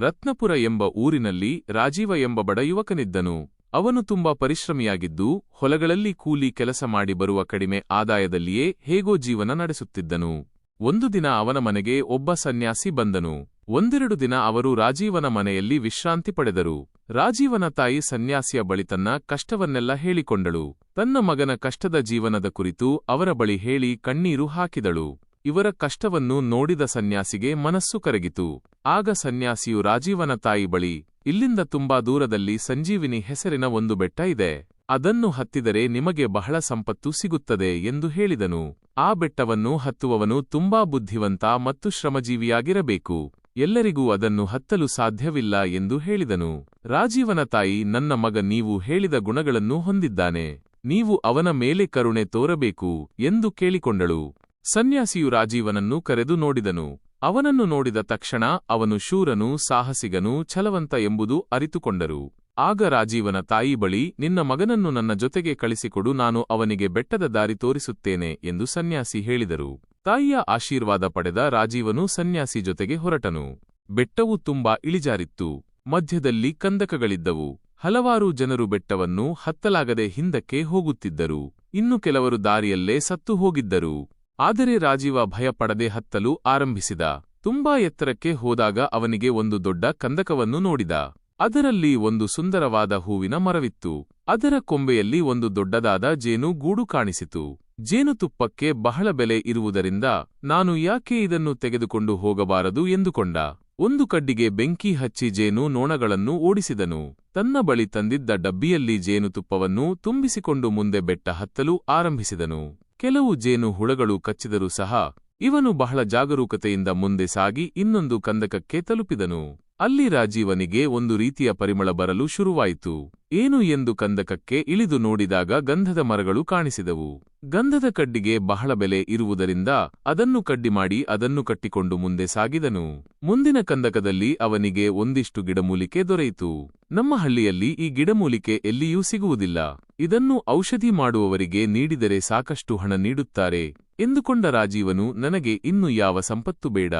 ರತ್ನಪುರ ಎಂಬ ಊರಿನಲ್ಲಿ ರಾಜೀವ ಎಂಬ ಬಡ ಯುವಕನಿದ್ದನು. ಅವನು ತುಂಬಾ ಪರಿಶ್ರಮಿಯಾಗಿದ್ದು, ಹೊಲಗಳಲ್ಲಿ ಕೂಲಿ ಕೆಲಸ ಮಾಡಿ ಬರುವ ಕಡಿಮೆ ಆದಾಯದಲ್ಲಿಯೇ ಹೇಗೋ ಜೀವನ ನಡೆಸುತ್ತಿದ್ದನು. ಒಂದು ದಿನ ಅವನ ಮನೆಗೆ ಒಬ್ಬ ಸನ್ಯಾಸಿ ಬಂದನು. ಒಂದೆರಡು ದಿನ ಅವರು ರಾಜೀವನ ಮನೆಯಲ್ಲಿ ವಿಶ್ರಾಂತಿ ಪಡೆದರು. ರಾಜೀವನ ತಾಯಿ ಸನ್ಯಾಸಿಯ ಬಳಿ ತನ್ನ ಕಷ್ಟವನ್ನೆಲ್ಲ ಹೇಳಿಕೊಂಡಳು. ತನ್ನ ಮಗನ ಕಷ್ಟದ ಜೀವನದ ಕುರಿತು ಅವರ ಬಳಿ ಹೇಳಿ ಕಣ್ಣೀರು ಹಾಕಿದಳು. ಇವರ ಕಷ್ಟವನ್ನು ನೋಡಿದ ಸನ್ಯಾಸಿಗೆ ಮನಸ್ಸು ಕರಗಿತು. ಆಗ ಸನ್ಯಾಸಿಯು ರಾಜೀವನ ತಾಯಿ ಬಳಿ, ಇಲ್ಲಿಂದ ತುಂಬಾ ದೂರದಲ್ಲಿ ಸಂಜೀವಿನಿ ಹೆಸರಿನ ಒಂದು ಬೆಟ್ಟ ಇದೆ. ಅದನ್ನು ಹತ್ತಿದರೆ ನಿಮಗೆ ಬಹಳ ಸಂಪತ್ತು ಸಿಗುತ್ತದೆ ಎಂದು ಹೇಳಿದನು. ಆ ಬೆಟ್ಟವನ್ನು ಹತ್ತುವವನು ತುಂಬಾ ಬುದ್ಧಿವಂತ ಮತ್ತು ಶ್ರಮಜೀವಿಯಾಗಿರಬೇಕು. ಎಲ್ಲರಿಗೂ ಅದನ್ನು ಹತ್ತಲು ಸಾಧ್ಯವಿಲ್ಲ ಎಂದು ಹೇಳಿದನು. ರಾಜೀವನ ತಾಯಿ, ನನ್ನ ಮಗ, ನೀವು ಹೇಳಿದ ಗುಣಗಳನ್ನು ಹೊಂದಿದ್ದಾನೆ. ನೀವು ಅವನ ಮೇಲೆ ಕರುಣೆ ತೋರಬೇಕು ಎಂದು ಕೇಳಿಕೊಂಡಳು. ಸನ್ಯಾಸಿಯು ರಾಜೀವನನ್ನು ಕರೆದು ನೋಡಿದನು. ಅವನನ್ನು ನೋಡಿದ ತಕ್ಷಣ ಅವನು ಶೂರನು, ಸಾಹಸಿಗನು, ಛಲವಂತ ಎಂಬುದು ಅರಿತುಕೊಂಡರು. ಆಗ ರಾಜೀವನ ತಾಯಿ ಬಳಿ, ನಿನ್ನ ಮಗನನ್ನು ನನ್ನ ಜೊತೆಗೆ ಕಳಿಸಿಕೊಡು, ನಾನು ಅವನಿಗೆ ಬೆಟ್ಟದ ದಾರಿ ತೋರಿಸುತ್ತೇನೆ ಎಂದು ಸನ್ಯಾಸಿ ಹೇಳಿದರು. ತಾಯಿಯ ಆಶೀರ್ವಾದ ಪಡೆದ ರಾಜೀವನು ಸನ್ಯಾಸಿ ಜೊತೆಗೆ ಹೊರಟನು. ಬೆಟ್ಟವು ತುಂಬಾ ಇಳಿಜಾರಿತ್ತು. ಮಧ್ಯದಲ್ಲಿ ಕಂದಕಗಳಿದ್ದವು. ಹಲವಾರು ಜನರು ಬೆಟ್ಟವನ್ನು ಹತ್ತಲಾಗದೆ ಹಿಂದಕ್ಕೆ ಹೋಗುತ್ತಿದ್ದರು. ಇನ್ನು ಕೆಲವರು ದಾರಿಯಲ್ಲೇ ಸತ್ತು ಹೋಗಿದ್ದರು. ಆದರೆ ರಾಜೀವ ಭಯಪಡದೆ ಹತ್ತಲು ಆರಂಭಿಸಿದ. ತುಂಬಾ ಎತ್ತರಕ್ಕೆ ಹೋದಾಗ ಅವನಿಗೆ ಒಂದು ದೊಡ್ಡ ಕಂದಕವನ್ನು ನೋಡಿದ. ಅದರಲ್ಲಿ ಒಂದು ಸುಂದರವಾದ ಹೂವಿನ ಮರವಿತ್ತು. ಅದರ ಕೊಂಬೆಯಲ್ಲಿ ಒಂದು ದೊಡ್ಡದಾದ ಜೇನು ಗೂಡು ಕಾಣಿಸಿತು. ಜೇನುತುಪ್ಪಕ್ಕೆ ಬಹಳ ಬೆಲೆ ಇರುವುದರಿಂದ ನಾನು ಯಾಕೆ ಇದನ್ನು ತೆಗೆದುಕೊಂಡು ಹೋಗಬಾರದು ಎಂದುಕೊಂಡ. ಒಂದು ಕಡ್ಡಿಗೆ ಬೆಂಕಿ ಹಚ್ಚಿ ಜೇನು ನೋಣಗಳನ್ನು ಓಡಿಸಿದನು. ತನ್ನ ಬಳಿ ತಂದಿದ್ದ ಡಬ್ಬಿಯಲ್ಲಿ ಜೇನುತುಪ್ಪವನ್ನು ತುಂಬಿಸಿಕೊಂಡು ಮುಂದೆ ಬೆಟ್ಟ ಹತ್ತಲು ಆರಂಭಿಸಿದನು. ಕೆಲವು ಜೇನು ಹುಳಗಳು ಕಚ್ಚಿದರೂ ಸಹ ಇವನು ಬಹಳ ಜಾಗರೂಕತೆಯಿಂದ ಮುಂದೆ ಸಾಗಿ ಇನ್ನೊಂದು ಕಂದಕಕ್ಕೆ ತಲುಪಿದನು. ಅಲ್ಲಿ ರಾಜೀವನಿಗೆ ಒಂದು ರೀತಿಯ ಪರಿಮಳ ಬರಲು ಶುರುವಾಯಿತು. ಏನು ಎಂದು ಕಂದಕಕ್ಕೆ ಇಳಿದು ನೋಡಿದಾಗ ಗಂಧದ ಮರಗಳು ಕಾಣಿಸಿದವು. ಗಂಧದ ಕಡ್ಡಿಗೆ ಬಹಳ ಬೆಲೆ ಇರುವುದರಿಂದ ಅದನ್ನು ಕಡ್ಡಿ ಮಾಡಿ ಅದನ್ನು ಕಟ್ಟಿಕೊಂಡು ಮುಂದೆ ಸಾಗಿದನು. ಮುಂದಿನ ಕಂದಕದಲ್ಲಿ ಅವನಿಗೆ ಒಂದಿಷ್ಟು ಗಿಡಮೂಲಿಕೆ ದೊರೆಯಿತು. ನಮ್ಮ ಹಳ್ಳಿಯಲ್ಲಿ ಈ ಗಿಡಮೂಲಿಕೆ ಎಲ್ಲಿಯೂ ಸಿಗುವುದಿಲ್ಲ. ಇದನ್ನು ಔಷಧಿ ಮಾಡುವವರಿಗೆ ನೀಡಿದರೆ ಸಾಕಷ್ಟು ಹಣ ನೀಡುತ್ತಾರೆ. ಎಂದುಕೊಂಡ ರಾಜೀವನು, ನನಗೆ ಇನ್ನು ಯಾವ ಸಂಪತ್ತು ಬೇಡ.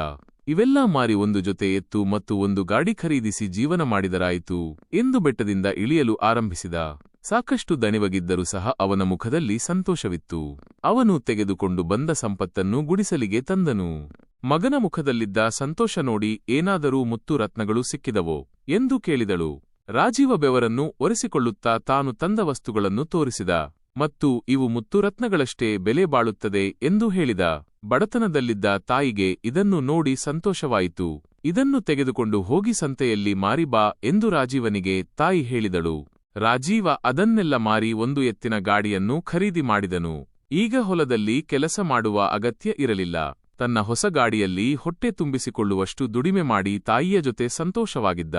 ಇವೆಲ್ಲಾ ಮಾರಿ ಒಂದು ಜೊತೆ ಎತ್ತು ಮತ್ತು ಒಂದು ಗಾಡಿ ಖರೀದಿಸಿ ಜೀವನ ಮಾಡಿದರಾಯಿತು ಎಂದು ಬೆಟ್ಟದಿಂದ ಇಳಿಯಲು ಆರಂಭಿಸಿದ. ಸಾಕಷ್ಟು ದಣಿವಗಿದ್ದರೂ ಸಹ ಅವನ ಮುಖದಲ್ಲಿ ಸಂತೋಷವಿತ್ತು. ಅವನು ತೆಗೆದುಕೊಂಡು ಬಂದ ಸಂಪತ್ತನ್ನು ಗುಡಿಸಲಿಗೆ ತಂದನು. ಮಗನ ಮುಖದಲ್ಲಿದ್ದ ಸಂತೋಷ ನೋಡಿ ಏನಾದರೂ ಮುತ್ತು ರತ್ನಗಳು ಸಿಕ್ಕಿದವೋ ಎಂದು ಕೇಳಿದಳು. ರಾಜೀವ ಬೆವರನ್ನು ಒರೆಸಿಕೊಳ್ಳುತ್ತಾ ತಾನು ತಂದ ವಸ್ತುಗಳನ್ನು ತೋರಿಸಿದ. ಮತ್ತು ಇವು ಮುತ್ತುರತ್ನಗಳಷ್ಟೇ ಬೆಲೆ ಬಾಳುತ್ತದೆ ಎಂದು ಹೇಳಿದ. ಬಡತನದಲ್ಲಿದ್ದ ತಾಯಿಗೆ ಇದನ್ನು ನೋಡಿ ಸಂತೋಷವಾಯಿತು. ಇದನ್ನು ತೆಗೆದುಕೊಂಡು ಹೋಗಿ ಸಂತೆಯಲ್ಲಿ ಮಾರಿಬಾ ಎಂದು ರಾಜೀವನಿಗೆ ತಾಯಿ ಹೇಳಿದಳು. ರಾಜೀವ ಅದನ್ನೆಲ್ಲ ಮಾರಿ ಒಂದು ಎತ್ತಿನ ಗಾಡಿಯನ್ನು ಖರೀದಿ ಮಾಡಿದನು. ಈಗ ಹೊಲದಲ್ಲಿ ಕೆಲಸ ಮಾಡುವ ಅಗತ್ಯ ಇರಲಿಲ್ಲ. ತನ್ನ ಹೊಸ ಗಾಡಿಯಲ್ಲಿ ಹೊಟ್ಟೆ ತುಂಬಿಸಿಕೊಳ್ಳುವಷ್ಟು ದುಡಿಮೆ ಮಾಡಿ ತಾಯಿಯ ಜೊತೆ ಸಂತೋಷವಾಗಿದ್ದ.